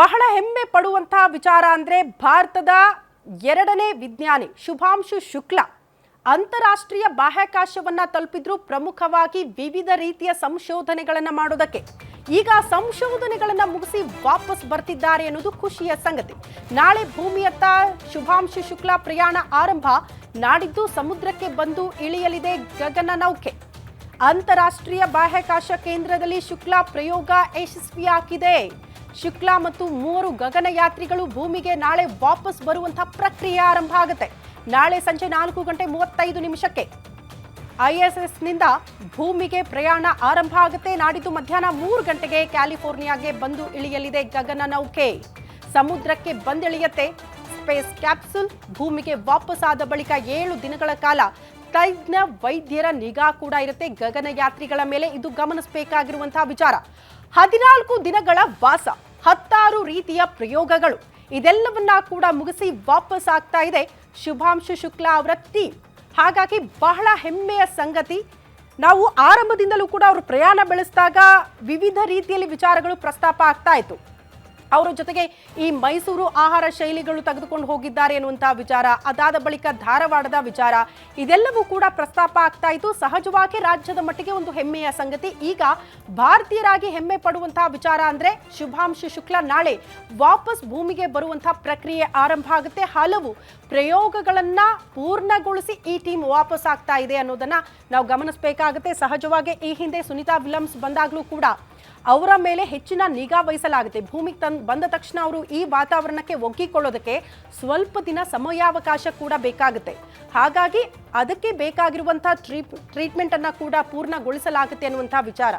ಬಹಳ ಹೆಮ್ಮೆ ಪಡುವಂತಹ ವಿಚಾರ ಅಂದರೆ ಭಾರತದ ಎರಡನೇ ವಿಜ್ಞಾನಿ ಶುಭಾಂಶು ಶುಕ್ಲ. ಅಂತಾರಾಷ್ಟ್ರೀಯ ಬಾಹ್ಯಾಕಾಶವನ್ನ ತಲುಪಿದ್ರು ಪ್ರಮುಖವಾಗಿ ವಿವಿಧ ರೀತಿಯ ಸಂಶೋಧನೆಗಳನ್ನು ಮಾಡೋದಕ್ಕೆ. ಈಗ ಸಂಶೋಧನೆಗಳನ್ನು ಮುಗಿಸಿ ವಾಪಸ್ ಬರ್ತಿದ್ದಾರೆ ಅನ್ನೋದು ಖುಷಿಯ ಸಂಗತಿ. ನಾಳೆ ಭೂಮಿಯತ್ತ ಶುಭಾಂಶು ಶುಕ್ಲ ಪ್ರಯಾಣ ಆರಂಭ. ನಾಡಿದ್ದು ಸಮುದ್ರಕ್ಕೆ ಬಂದು ಇಳಿಯಲಿದೆ ಗಗನ ನೌಕೆ. ಅಂತಾರಾಷ್ಟ್ರೀಯ ಬಾಹ್ಯಾಕಾಶ ಕೇಂದ್ರದಲ್ಲಿ ಶುಕ್ಲಾ ಪ್ರಯೋಗ ಯಶಸ್ವಿಯಾಗಿದೆ. ಶುಕ್ಲಾ ಮತ್ತು ಮೂವರು ಗಗನಯಾತ್ರಿಗಳು ಭೂಮಿಗೆ ನಾಳೆ ವಾಪಸ್ ಬರುವಂತಹ ಪ್ರಕ್ರಿಯೆ ಆರಂಭ ಆಗುತ್ತೆ. ನಾಳೆ ಸಂಜೆ ನಾಲ್ಕು ಗಂಟೆ ಮೂವತ್ತೈದು ನಿಮಿಷಕ್ಕೆ. ಐಎಸ್ಎಸ್ನಿಂದ ಭೂಮಿಗೆ ಪ್ರಯಾಣ ಆರಂಭ ಆಗುತ್ತೆ. ನಾಡಿದ್ದು ಮಧ್ಯಾಹ್ನ ಮೂರು ಗಂಟೆಗೆ ಕ್ಯಾಲಿಫೋರ್ನಿಯಾಗೆ ಬಂದು ಇಳಿಯಲಿದೆ ಗಗನ ನೌಕೆ. ಸಮುದ್ರಕ್ಕೆ ಬಂದಿಳಿಯತ್ತೆ. ಸ್ಪೇಸ್ ಕ್ಯಾಪ್ಸುಲ್ ಭೂಮಿಗೆ ವಾಪಸ್ಸಾದ ಬಳಿಕ ಏಳು ದಿನಗಳ ಕಾಲ ತಜ್ಞ ವೈದ್ಯರ ನಿಗಾ ಕೂಡ ಇರುತ್ತೆ ಗಗನಯಾತ್ರಿಗಳ ಮೇಲೆ. ಇದು ಗಮನಿಸಬೇಕಾಗಿರುವಂತಹ ವಿಚಾರ. ಹದಿನಾಲ್ಕು ದಿನಗಳ ವಾಸ. ಹತ್ತಾರು ರೀತಿಯ ಪ್ರಯೋಗಗಳು. ಇದೆಲ್ಲವನ್ನ ಕೂಡ ಮುಗಿಸಿ ವಾಪಸ್ ಆಗ್ತಾ ಇದೆ ಶುಭಾಂಶು ಶುಕ್ಲಾ ಅವರ ಟೀಮ್ ಹಾಗಾಗಿ ಬಹಳ ಹೆಮ್ಮೆಯ ಸಂಗತಿ, ನಾವು ಆರಂಭದಿಂದಲೂ ಕೂಡ ಅವರು ಪ್ರಯಾಣ ಬೆಳೆಸಿದಾಗ ವಿವಿಧ ರೀತಿಯಲ್ಲಿ ವಿಚಾರಗಳು ಪ್ರಸ್ತಾಪ ಆಗ್ತಾ ಇತ್ತು. ಅವರ ಜೊತೆಗೆ ಈ ಮೈಸೂರು ಆಹಾರ ಶೈಲಿಗಳು ತೆಗೆದುಕೊಂಡು ಹೋಗಿದ್ದಾರೆ ಎನ್ನುವಂತಹ ವಿಚಾರ, ಅದಾದ ಬಳಿಕ ಧಾರವಾಡದ ವಿಚಾರ, ಇದೆಲ್ಲವೂ ಕೂಡ ಪ್ರಸ್ತಾಪ ಆಗ್ತಾ ಇತ್ತು ಸಹಜವಾಗಿ ರಾಜ್ಯದ ಮಟ್ಟಿಗೆ ಒಂದು ಹೆಮ್ಮೆಯ ಸಂಗತಿ. ಈಗ ಭಾರತೀಯರಾಗಿ ಹೆಮ್ಮೆ ಪಡುವಂತಹ ವಿಚಾರ ಅಂದ್ರೆ ಶುಭಾಂಶು ಶುಕ್ಲ, ನಾಳೆ ವಾಪಸ್ ಭೂಮಿಗೆ ಬರುವಂತಹ ಪ್ರಕ್ರಿಯೆ ಆರಂಭ ಆಗುತ್ತೆ. ಹಲವು ಪ್ರಯೋಗಗಳನ್ನ ಪೂರ್ಣಗೊಳಿಸಿ ಈ ಟೀಮ್ ವಾಪಸ್ ಆಗ್ತಾ ಇದೆ ಅನ್ನೋದನ್ನ ನಾವು ಗಮನಿಸಬೇಕಾಗುತ್ತೆ. ಸಹಜವಾಗಿ ಈ ಹಿಂದೆ ಸುನಿತಾ ವಿಲಿಯಮ್ಸ್ ಬಂದಾಗಲೂ ಕೂಡ ಅವರ ಮೇಲೆ ಹೆಚ್ಚಿನ ನಿಗಾ ವಹಿಸಲಾಗುತ್ತೆ. ಭೂಮಿಗೆ ತನ್ ಬಂದ ತಕ್ಷಣ ಅವರು ಈ ವಾತಾವರಣಕ್ಕೆ ಒಗ್ಗಿಕೊಳ್ಳೋದಕ್ಕೆ ಸ್ವಲ್ಪ ದಿನ ಸಮಯಾವಕಾಶ ಕೂಡ ಬೇಕಾಗುತ್ತೆ. ಹಾಗಾಗಿ ಅದಕ್ಕೆ ಬೇಕಾಗಿರುವಂತಹ ಟ್ರೀಟ್ ಟ್ರೀಟ್ಮೆಂಟ್ ಅನ್ನ ಕೂಡ ಪೂರ್ಣಗೊಳಿಸಲಾಗುತ್ತೆ ಅನ್ನುವಂತಹ ವಿಚಾರ.